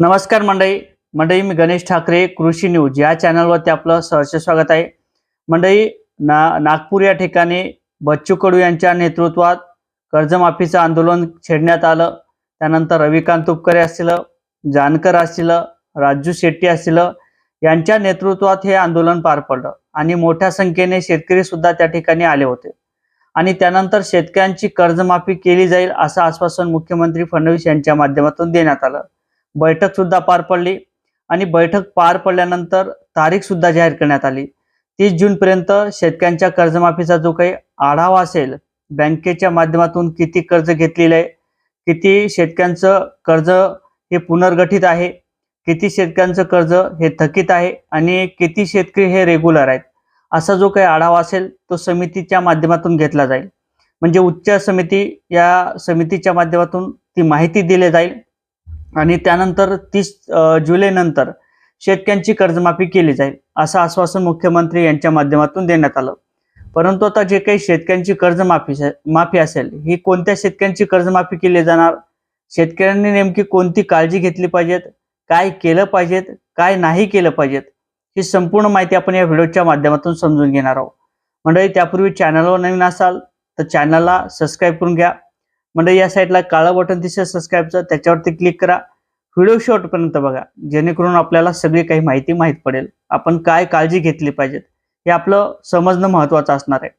नमस्कार मंडळी. मंडळी मी गणेश ठाकरे कृषी न्यूज या चॅनलवरती आपलं सहर्ष स्वागत आहे. मंडळी ना नागपूर या ठिकाणी बच्चू कडू यांच्या नेतृत्वात कर्जमाफीचं आंदोलन छेडण्यात आलं. त्यानंतर रविकांत तुपकरे असतील जानकर असतील राजू शेट्टी असतील यांच्या नेतृत्वात हे आंदोलन पार पडलं आणि मोठ्या संख्येने शेतकरी सुद्धा त्या ठिकाणी आले होते. आणि त्यानंतर शेतकऱ्यांची कर्जमाफी केली जाईल असं आश्वासन मुख्यमंत्री फडणवीस यांच्या माध्यमातून देण्यात आलं. बैठक सुद्धा पार पडली आणि बैठक पार पडल्यानंतर तारीख सुद्धा जाहीर करण्यात आली. तीस जून पर्यंत शेतकऱ्यांच्या कर्जमाफीचा जो काही आढावा असेल बँकेच्या माध्यमातून किती कर्ज घेतलेलं आहे किती शेतकऱ्यांचं कर्ज हे पुनर्गठित आहे किती शेतकऱ्यांचं कर्ज हे थकीत आहे आणि किती शेतकरी हे रेग्युलर आहेत असा जो काही आढावा असेल तो समितीच्या माध्यमातून घेतला जाईल. म्हणजे उच्च समिती या समितीच्या माध्यमातून ती माहिती दिली जाईल. आणि त्यानंतर तीस जुलै नंतर शेतकऱ्यांची कर्जमाफी केली जाईल असं आश्वासन मुख्यमंत्री यांच्या माध्यमातून देण्यात आलं. परंतु आता जे काही शेतकऱ्यांची कर्जमाफी माफी असेल ही कोणत्या शेतकऱ्यांची कर्जमाफी केली जाणार? शेतकऱ्यांनी नेमकी कोणती काळजी घेतली पाहिजेत? काय केलं पाहिजेत? काय नाही केलं पाहिजेत? ही संपूर्ण माहिती आपण या व्हिडिओच्या माध्यमातून समजून घेणार आहोत. मंडळी त्यापूर्वी चॅनलवर नवीन असाल तर चॅनलला सबस्क्राईब करून घ्या. म्हणजे या साईडला काळं बटन दिसेल सबस्क्राईबचं त्याच्यावरती क्लिक करा. व्हिडिओ शॉर्टपर्यंत बघा जेणेकरून आपल्याला सगळी काही माहिती माहीत पडेल. आपण काय काळजी घेतली पाहिजेत हे आपलं समजणं महत्त्वाचं असणार आहे.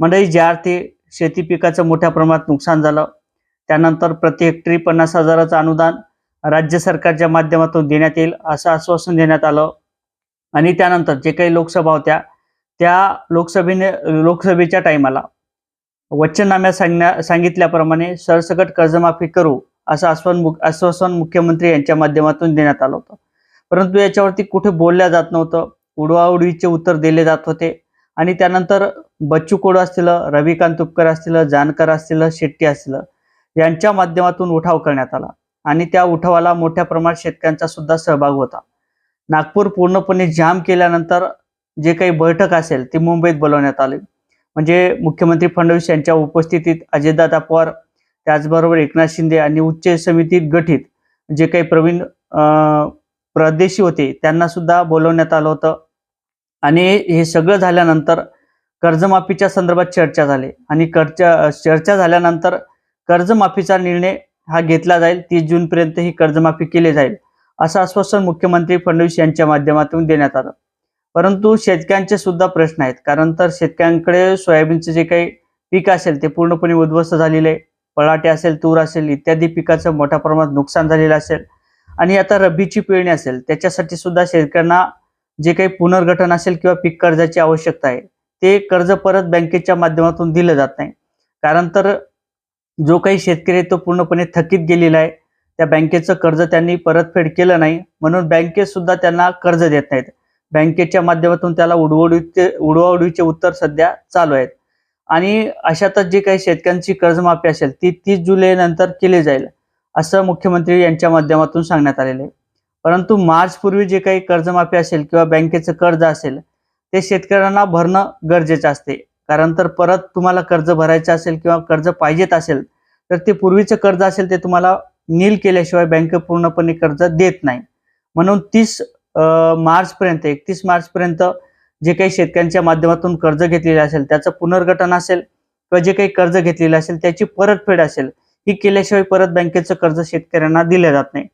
म्हणजे ज्या अर्थी शेती पिकाचं मोठ्या प्रमाणात नुकसान झालं त्यानंतर प्रति हेक्टरी पन्नास हजाराचं अनुदान राज्य सरकारच्या माध्यमातून देण्यात येईल असं आश्वासन देण्यात आलं. आणि त्यानंतर जे काही लोकसभा होत्या त्या लोकसभेने लोकसभेच्या टायमाला वचननाम्यात सांगण्या सांगितल्याप्रमाणे सरसकट कर्जमाफी करू असं आश्वासन आश्वासन मुख्यमंत्री यांच्या माध्यमातून देण्यात आलं होतं. परंतु याच्यावरती कुठे बोलल्या जात नव्हतं. उडवाउडवीचे उत्तर दिले जात होते. आणि त्यानंतर बच्चू कोड असतील रविकांत तुपकर असतील जानकर असतील शेट्टी असतील यांच्या माध्यमातून उठाव करण्यात आला. आणि त्या उठावाला मोठ्या प्रमाणात शेतकऱ्यांचा सुद्धा सहभाग होता. नागपूर पूर्णपणे जाम केल्यानंतर जे काही बैठक असेल ती मुंबईत बोलवण्यात आली. म्हणजे मुख्यमंत्री फडणवीस यांच्या उपस्थितीत अजितदादा पवार त्याचबरोबर एकनाथ शिंदे आणि उच्च समितीत गठीत जे काही प्रवीण प्रदेशी होते त्यांना सुद्धा बोलवण्यात आलं होतं. आणि हे सगळं झाल्यानंतर कर्जमाफीच्या संदर्भात चर्चा झाली. आणि कर्ज चर्चा झाल्यानंतर कर्जमाफीचा निर्णय हा घेतला जाईल. तीस जूनपर्यंत ही कर्जमाफी केली जाईल असं आश्वासन मुख्यमंत्री फडणवीस यांच्या माध्यमातून देण्यात आलं. परंतु शेतकऱ्यांचे सुद्धा प्रश्न आहेत. कारण तर शेतकऱ्यांकडे सोयाबीनचे जे काही पीक असेल ते पूर्णपणे उद्ध्वस्त झालेले आहे. पळाटे असेल तूर असेल इत्यादी पिकाचं मोठ्या प्रमाणात नुकसान झालेलं असेल आणि आता रब्बीची पेरणी असेल त्याच्यासाठी सुद्धा शेतकऱ्यांना जे काही पुनर्गठन असेल किंवा पीक कर्जाची आवश्यकता आहे ते कर्ज परत बँकेच्या माध्यमातून दिलं जात नाही. कारण तर जो काही शेतकरी आहे तो पूर्णपणे थकीत गेलेला आहे. त्या बँकेचं कर्ज त्यांनी परतफेड केलं नाही. म्हणून बँकेत सुद्धा त्यांना कर्ज देत नाहीत. बँकेच्या माध्यमातून त्याला उडवडीचे उडवाउडवीचे उत्तर सध्या चालू आहेत. आणि अशातच जे काही शेतकऱ्यांची कर्जमाफी असेल ती तीस जुलैनंतर केली जाईल असं मुख्यमंत्री यांच्या माध्यमातून सांगण्यात आलेलं आहे. परंतु मार्च पूर्वी जे काही कर्जमाफी असेल किंवा बँकेचं कर्ज असेल ते शेतकऱ्यांना भरणं गरजेचं असते. कारण तर परत तुम्हाला कर्ज भरायचं असेल किंवा कर्ज पाहिजेत असेल तर ते पूर्वीचं कर्ज असेल ते तुम्हाला नील केल्याशिवाय बँक पूर्णपणे कर्ज देत नाही. म्हणून तीस मार्चपर्यंत एकतीस मार्चपर्यंत जे काही शेतकऱ्यांच्या माध्यमातून कर्ज घेतलेले असेल त्याचं पुनर्गठन असेल किंवा जे काही कर्ज घेतलेलं असेल त्याची परतफेड असेल ही केल्याशिवाय परत बँकेचं कर्ज शेतकऱ्यांना दिलं जात नाही.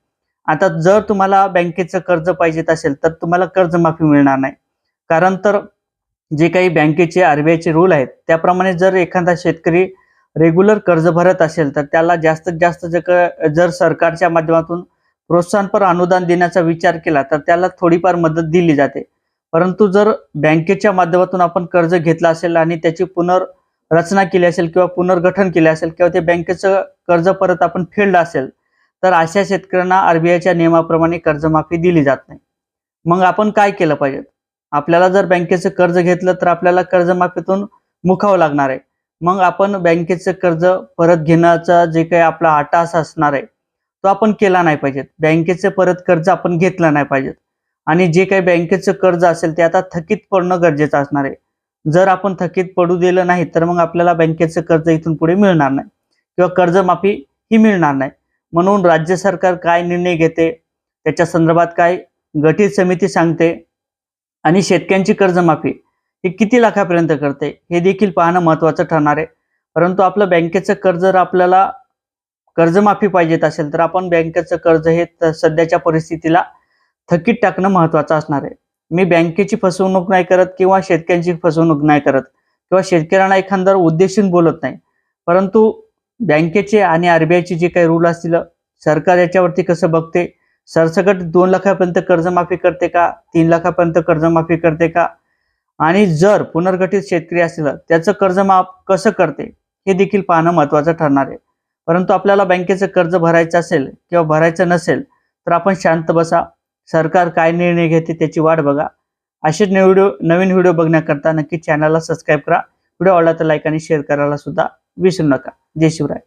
आता जर तुम्हाला बँकेचं कर्ज पाहिजेत असेल तर तुम्हाला कर्जमाफी मिळणार नाही. कारण तर जे काही बँकेचे आरबीआयचे रूल आहेत त्याप्रमाणे जर एखादा शेतकरी रेग्युलर कर्ज भरत असेल तर त्याला जास्तीत जास्त जर सरकारच्या माध्यमातून प्रोत्साहनपर अनुदान देण्याचा विचार केला तर त्याला थोडीफार मदत दिली जाते. परंतु जर बँकेच्या माध्यमातून आपण कर्ज घेतलं असेल आणि त्याची पुनर्रचना केली असेल किंवा पुनर्गठन केले असेल किंवा ते बँकेचं कर्ज परत आपण फेडलं असेल तर अशा शेतकऱ्यांना आरबीआयच्या नियमाप्रमाणे कर्जमाफी दिली जात नाही. मग आपण काय केलं पाहिजे? आपल्याला जर बँकेचं कर्ज घेतलं तर आपल्याला कर्जमाफीतून मुखावं लागणार आहे. मग आपण बँकेचं कर्ज परत घेण्याचा जे काही आपला आटास असणार आहे तो आपण केला नाही पाहिजेत. बँकेचं परत कर्ज आपण घेतलं नाही पाहिजेत. आणि जे काही बँकेचं कर्ज असेल ते आता थकीत पडणं गरजेचं असणार आहे. जर आपण थकीत पडू दिलं नाही तर मग आपल्याला बँकेचं कर्ज इथून पुढे मिळणार नाही. किंवा कर्जमाफी ही मिळणार नाही. म्हणून राज्य सरकार काय निर्णय घेते त्याच्या संदर्भात काय गठीत समिती सांगते आणि शेतकऱ्यांची कर्जमाफी ही किती लाखापर्यंत करते हे देखील पाहणं महत्त्वाचं ठरणार आहे. परंतु आपलं बँकेचं कर्ज जर आपल्याला कर्जमाफी पाहिजेत असेल तर आपण बँकेचं कर्ज हे सध्याच्या परिस्थितीला थकीत टाकणं महत्त्वाचं असणार आहे. मी बँकेची फसवणूक नाही करत किंवा शेतकऱ्यांची फसवणूक नाही करत किंवा शेतकऱ्यांना एखाद्यावर उद्देशून बोलत नाही. परंतु बँकेचे आणि आरबीआयचे जे काही रूल असतील सरकार याच्यावरती कसं बघते? सरसकट दोन लाखापर्यंत कर्जमाफी करते का? तीन लाखापर्यंत कर्जमाफी करते का? आणि जर पुनर्गठित शेतकरी असेल त्याचं कर्जमाफ कसं करते? हे देखील पाहणं महत्त्वाचं ठरणार आहे. परंतु आपल्याला बँकेचं कर्ज भरायचं असेल किंवा भरायचं नसेल तर आपण शांत बसा. सरकार काय निर्णय घेते त्याची वाट बघा. असेच नवीन व्हिडिओ नवीन व्हिडिओ बघण्याकरता नक्की चॅनलला सबस्क्राईब करा. व्हिडिओ आवडला तर लाईक आणि शेअर करायला सुद्धा विसरू नका. जय शिवराय.